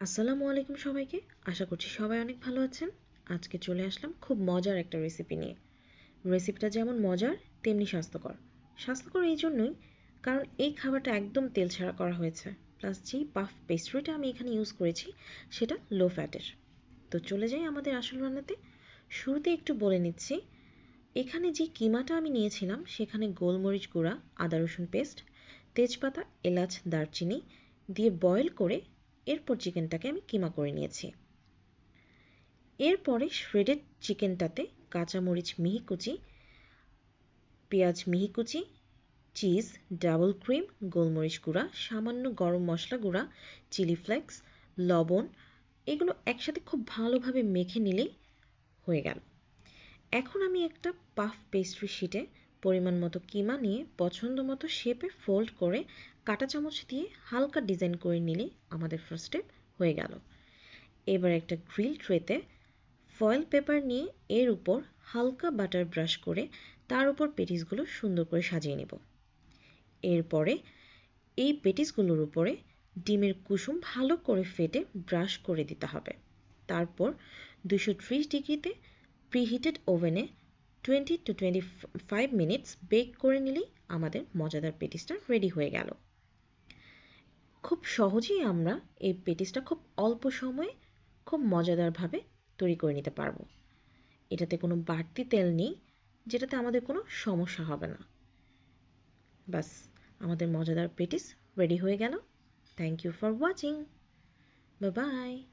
আসসালামু আলাইকুম সবাইকে। আশা করছি সবাই অনেক ভালো আছেন। আজকে চলে আসলাম খুব মজার একটা রেসিপি নিয়ে। রেসিপিটা যেমন মজার, তেমনি স্বাস্থ্যকর। স্বাস্থ্যকর এই জন্যই কারণ এই খাবারটা একদম তেল ছাড়া করা হয়েছে। প্লাস যেই পাফ পেস্ট্রিটা আমি এখানে ইউজ করেছি, সেটা লো ফ্যাটের তো চলে যাই আমাদের আসল রান্নাতে। শুরুতে একটু বলে নিচ্ছি। এখানে যে কিমাটা আমি নিয়েছিলাম, সেখানে গোলমরিচ গুঁড়া, আদা রসুন পেস্ট তেজপাতা, এলাচ, দারচিনি দিয়ে বয়েল করে এরপর চিকেনটাকে আমি কিমা করে নিয়েছি। এরপরে শ্রেডেড চিকেনটাতে কাঁচামরিচ মিহি কুচি পেঁয়াজ মিহি কুচি চিজ ডাবল ক্রিম গোলমরিচ গুঁড়া, সামান্য গরম মশলা গুঁড়া চিলি ফ্লেক্স লবণ, এগুলো একসাথে খুব ভালোভাবে মেখে নিলেই হয়ে গেল। এখন আমি একটা পাফ পেস্ট্রি শিটে পরিমাণ মতো কিমা নিয়ে পছন্দ মতো শেপে ফোল্ড করে কাটা চামচ দিয়ে হালকা ডিজাইন করে নিলে আমাদের ফার্স্ট স্টেপ হয়ে গেল। এবার একটা গ্রিল ট্রেতে ফয়েল পেপার নিয়ে এর উপর হালকা বাটার ব্রাশ করে তার উপর পেটিসগুলো সুন্দর করে সাজিয়ে নেব। এরপরে এই পেটিসগুলোর উপরে ডিমের কুসুম ভালো করে ফেটে ব্রাশ করে দিতে হবে। তারপর দুশো ত্রিশ ডিগ্রিতে প্রিহিটেড ওভেনে twenty two twenty five minutes bake করে নিলেই আমাদের মজাদার পেটিসটা রেডি হয়ে গেল। খুব সহজেই আমরা এই পেটিসটা খুব অল্প সময়ে খুব মজাদারভাবে তৈরি করে নিতে পারব। এটাতে কোনো বাড়তি তেল নেই, যেটাতে আমাদের কোনো সমস্যা হবে না। বাস আমাদের মজাদার পেটিস রেডি হয়ে গেল। Thank you for watching bye